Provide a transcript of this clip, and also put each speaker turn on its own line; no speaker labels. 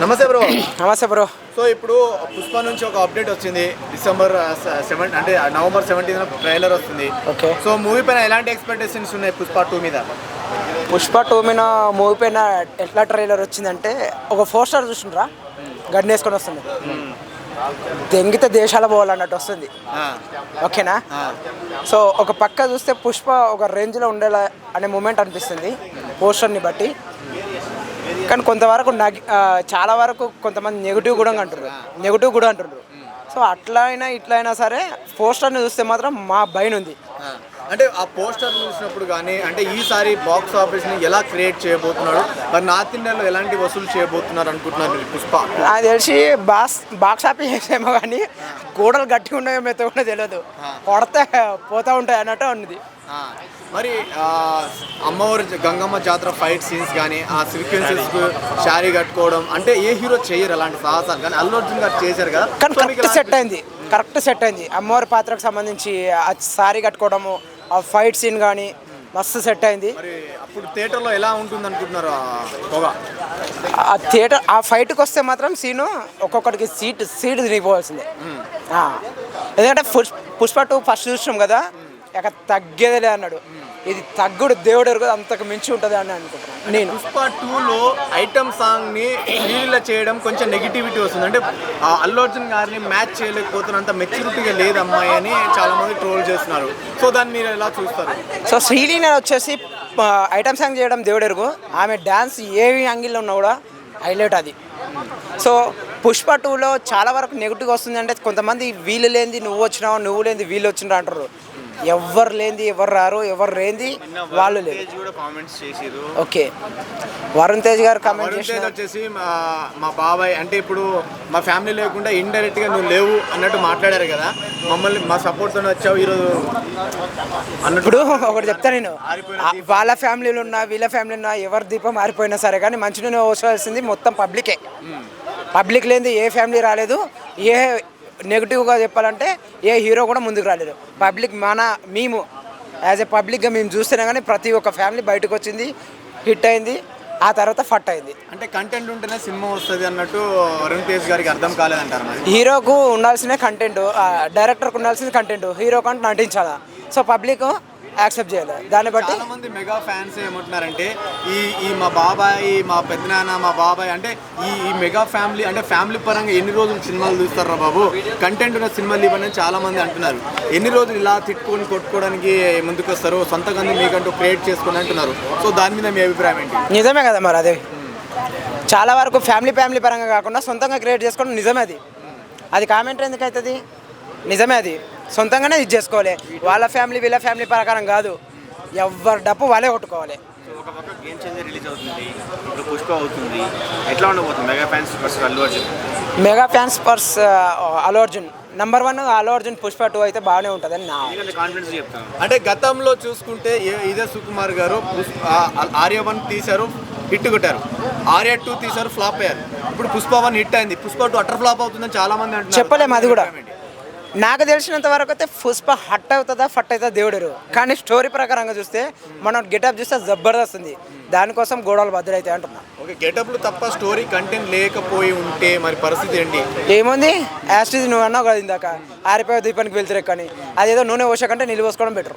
నమస్తే బ్రో.
నమస్తే bro.
So ఇప్పుడు పుష్ప నుంచి ఒక అప్డేట్ వచ్చింది. డిసెంబర్ సెవెన్ అంటే నవంబర్ సెవెంటీన్ ట్రైలర్ వస్తుంది.
ఓకే.
సో మూవీ పైన ఎలాంటి ఎక్స్పెక్టేషన్స్ ఉన్నాయి పుష్ప టూ మీద?
పుష్ప టూ మీద మూవీ పైన ఎట్లా ట్రైలర్ వచ్చిందంటే ఒక ఫోర్ స్టార్ చూసిండ్రా? గడ్డి వేసుకొని వస్తుంది. దెంగితే దేశాల పోవాలన్నట్టు వస్తుంది. ఓకేనా? సో ఒక పక్క చూస్తే పుష్ప ఒక రేంజ్లో ఉండేలా అనే మూమెంట్ అనిపిస్తుంది. పోస్టర్ని బట్టి. కానీ కొంతవరకు చాలా వరకు కొంతమంది నెగిటివ్ కూడా అంటున్నారు నెగిటివ్ కూడా అంటారు సో అట్లా అయినా ఇట్లా అయినా సరే పోస్టర్ని చూస్తే మాత్రం మా భయం ఉంది
అంటే ఆ పోస్టర్ చూసినప్పుడు కానీ అంటే ఈసారి బాక్స్ ఆఫీస్ని ఎలా క్రియేట్ చేయబోతున్నాడు మరి నార్త్ ఇండియాలో ఎలాంటి వసూలు చేయబోతున్నారు అనుకుంటున్నారు మీరు పుష్ప?
నాకు తెలిసి బాక్స్ బాక్స్ ఆఫీస్ చేసేమో కానీ గోడలు గట్టిగా ఉన్నాయో మెత్త కూడా తెలియదు కొడితే పోతా ఉంటాయి అన్నట్టు ఉన్నది.
మరి అమ్మవారి గంగమ్మ జాతర ఫైట్ సీన్స్ కానీ ఆ సీక్వెన్సెస్ శారీ కట్టుకోవడం అంటే ఏ హీరో చేయరు అలాంటి సాహసాలు కానీ అల్లు అర్జున్ గారు చేశారు కదా.
కరెక్ట్ సెట్ అయింది కరెక్ట్ సెట్ అయింది. అమ్మవారి పాత్రకు సంబంధించి ఆ సారీ కట్టుకోవడము ఆ ఫైట్ సీన్ కానీ మస్తు సెట్ అయింది.
అప్పుడు థియేటర్లో ఎలా ఉంటుంది అనుకుంటున్నారు ఆ
థియేటర్ ఆ ఫైట్కి వస్తే మాత్రం సీను ఒక్కొక్కడికి సీట్ సీట్ తిరిగిపోవాల్సిందే. ఎందుకంటే పుష్ పుష్ప టూ ఫస్ట్ చూసినాం కదా ఇక తగ్గేదేలే అన్నాడు. ఇది తగ్గుడు దేవుడు ఎరుగు అంతకు మించి ఉంటుంది అని అనుకుంటున్నాను. నేను.
పుష్ప టూలో ఐటమ్ సాంగ్ని రీల్ చేయడం కొంచెం నెగిటివిటీ వస్తుంది. అంటే ఆ అల్లు అర్జున్ గారిని మ్యాచ్ చేయలేకపోతున్నంత మెచ్యూరిటీగా లేదు అమ్మాయి అని చాలా మంది ట్రోల్ చేస్తున్నారు. సో దాన్ని మీరు ఎలా చూస్తారు?
సో శ్రీలీన వచ్చేసి ఐటమ్ సాంగ్ చేయడం దేవుడెరుగు ఆమె డ్యాన్స్ ఏ యాంగిల్లో ఉన్నా కూడా హైలైట్ అది. సో పుష్ప టూలో చాలా వరకు నెగిటివ్ వస్తుంది అంటే కొంతమంది వీళ్ళు లేనిది నువ్వు వచ్చినావు నువ్వు లేనిది వీళ్ళు వచ్చినారు అంటారు. ఎవరు లేనిది ఎవరు రారు ఎవరు లేనిది వాళ్ళు లేదు
కూడా కామెంట్స్ చేసిరు
ఓకే. వరుణ్ తేజ్ గారు కామెంట్
వరుణ్ తేజ్
చేసిన
వచ్చేసి మా మా బాబాయ్ అంటే ఇప్పుడు మా ఫ్యామిలీ లేకుండా ఇండైరెక్ట్గా నువ్వు లేవు అన్నట్టు మాట్లాడారు కదా. మమ్మల్ని మా సపోర్ట్ తోనే వచ్చావు ఈరోజు అన్నట్టు
ఇప్పుడు ఒకటి చెప్తా నేను. వాళ్ళ ఫ్యామిలీలు ఉన్నా వీళ్ళ ఫ్యామిలీ ఉన్నా ఎవరి దీపం మారిపోయినా సరే కానీ మంచి నూనె పోసాల్సింది మొత్తం పబ్లికే పబ్లిక్ లేనిది ఏ ఫ్యామిలీ రాలేదు. ఏ నెగిటివ్గా చెప్పాలంటే ఏ హీరో కూడా ముందుకు రాలేదు. పబ్లిక్ మన మేము యాజ్ ఎ పబ్లిక్గా మేము చూస్తేనే కానీ ప్రతి ఒక్క ఫ్యామిలీ బయటకు వచ్చింది హిట్ అయింది ఆ తర్వాత ఫట్ అయింది.
అంటే కంటెంట్ ఉంటేనే సినిమా వస్తుంది అన్నట్టు వరుణ్ తేజ్ గారికి అర్థం కాలేదంటారు
హీరోకు ఉండాల్సిన కంటెంట్ డైరెక్టర్కు ఉండాల్సిన కంటెంట్ హీరోకు అంటే నటించాలా. సో పబ్లిక్ యాక్సెప్ట్ చేయాలి. దాన్ని బట్టి
చాలా మంది మెగా ఫ్యాన్స్ ఏమంటున్నారంటే ఈ ఈ మా బాబాయ్ మా పెద్దనాన్న మా బాబాయ్ అంటే ఈ ఈ మెగా ఫ్యామిలీ అంటే ఫ్యామిలీ పరంగా ఎన్ని రోజులు సినిమాలు చూస్తారా బాబు? కంటెంట్ ఉన్న సినిమాలు ఇవ్వని చాలా మంది అంటున్నారు. ఎన్ని రోజులు ఇలా తిట్టుకొని కొట్టుకోవడానికి ముందుకు వస్తారు సొంతగా మీకంటూ క్రియేట్ చేసుకొని అంటున్నారు. సో దాని మీద మీ అభిప్రాయం ఏంటి?
నిజమే కదా మరి అదే. చాలా వరకు ఫ్యామిలీ ఫ్యామిలీ పరంగా కాకుండా సొంతంగా క్రియేట్ చేసుకోవడం నిజమే అది. అది కామెంట్ ఎందుకు అవుతుంది? నిజమే అది. సొంతంగానే ఇది చేసుకోవాలి. వాళ్ళ ఫ్యామిలీ వీళ్ళ ఫ్యామిలీ ప్రకారం కాదు. ఎవరి డప్పు వాళ్ళే కొట్టుకోవాలి.
ఒక పక్క గేమ్ చేంజర్ రిలీజ్ అవుతుంది. ఇప్పుడు పుష్ప అవుతుంది. ఎట్లా ఉండబోతుంది? Mega fans versus Allu Arjun
mega fans versus Allu Arjun number one Allu Arjun Pushpa two అయితే బాగానే ఉంటుందని నా
ఎందుకంటే కాన్ఫిడెన్స్ చెప్తాను.
అంటే గతంలో చూసుకుంటే ఏ- ఇదే సుకుమార్ గారు ఆర్య వన్ తీశారు హిట్ కొట్టారు. ఆర్య టూ తీశారు ఫ్లాప్ అయ్యారు. ఇప్పుడు పుష్ప వన్ హిట్ అయింది. పుష్ప టూ అటర్ ఫ్లాప్ అవుతుందని చాలా మంది అంటున్నారు.
చెప్పలేము అది కూడా. నాకు తెలిసినంత వరకు అయితే పుష్ప హట్ అవుతుందా ఫట్ అవుతుందా దేవుడు కానీ స్టోరీ ప్రకారంగా చూస్తే మనం గెటప్ చూస్తే జబర్దస్త్ ఉంది. దానికోసం గోడలు బద్దలైతాయి అంటున్నా.
ఓకే గెటప్లు తప్ప స్టోరీ కంటెంట్ లేకపోయి ఉంటే మరి పరిస్థితి ఏంటి?
ఏముంది? యాస్టిజ్ నువ్వు అన్నావు కదా ఇందాక ఆరిపోయే దీపానికి వెళ్తారు కానీ అదేదో నూనె పోసాకంటే నిలువ పోసుకోవడం బెటర్